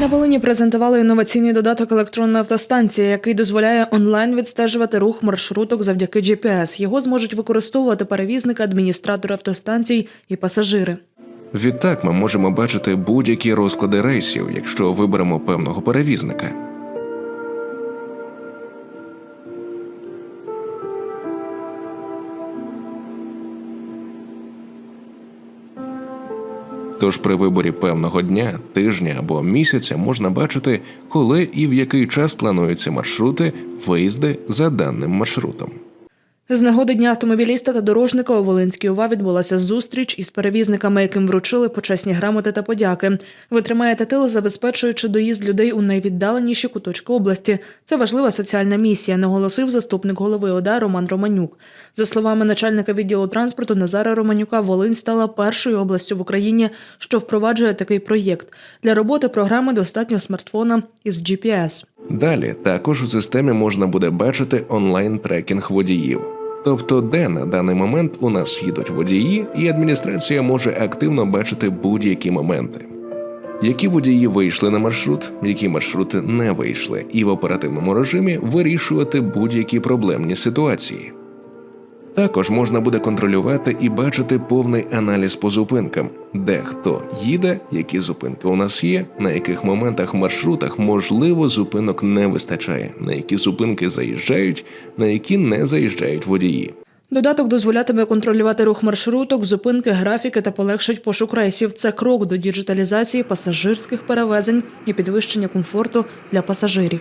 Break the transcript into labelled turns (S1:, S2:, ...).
S1: На Волині презентували інноваційний додаток електронна автостанція, який дозволяє онлайн відстежувати рух маршруток завдяки GPS. Його зможуть використовувати перевізники, адміністратори автостанцій і пасажири.
S2: Відтак ми можемо бачити будь-які розклади рейсів, якщо виберемо певного перевізника. Тож при виборі певного дня, тижня або місяця можна бачити, коли і в який час плануються маршрути, виїзди за даним маршрутом.
S1: З нагоди дня автомобіліста та дорожника у Волинській ОВА відбулася зустріч із перевізниками, яким вручили почесні грамоти та подяки. Ви тримаєте тил, забезпечуючи доїзд людей у найвіддаленіші куточки області. Це важлива соціальна місія, наголосив заступник голови ОДА Роман Романюк. За словами начальника відділу транспорту Назара Романюка, Волинь стала першою областю в Україні, що впроваджує такий проєкт. Для роботи програми достатньо смартфона із GPS.
S2: Далі також у системі можна буде бачити онлайн трекінг водіїв. Тобто, де на даний момент у нас їдуть водії, і адміністрація може активно бачити будь-які моменти. Які водії вийшли на маршрут, які маршрути не вийшли, і в оперативному режимі вирішувати будь-які проблемні ситуації. Також можна буде контролювати і бачити повний аналіз по зупинкам, де хто їде, які зупинки у нас є, на яких моментах маршрутах можливо зупинок не вистачає, на які зупинки заїжджають, на які не заїжджають водії.
S1: Додаток дозволятиме контролювати рух маршруток, зупинки, графіки та полегшить пошук рейсів. Це крок до діджиталізації пасажирських перевезень і підвищення комфорту для пасажирів.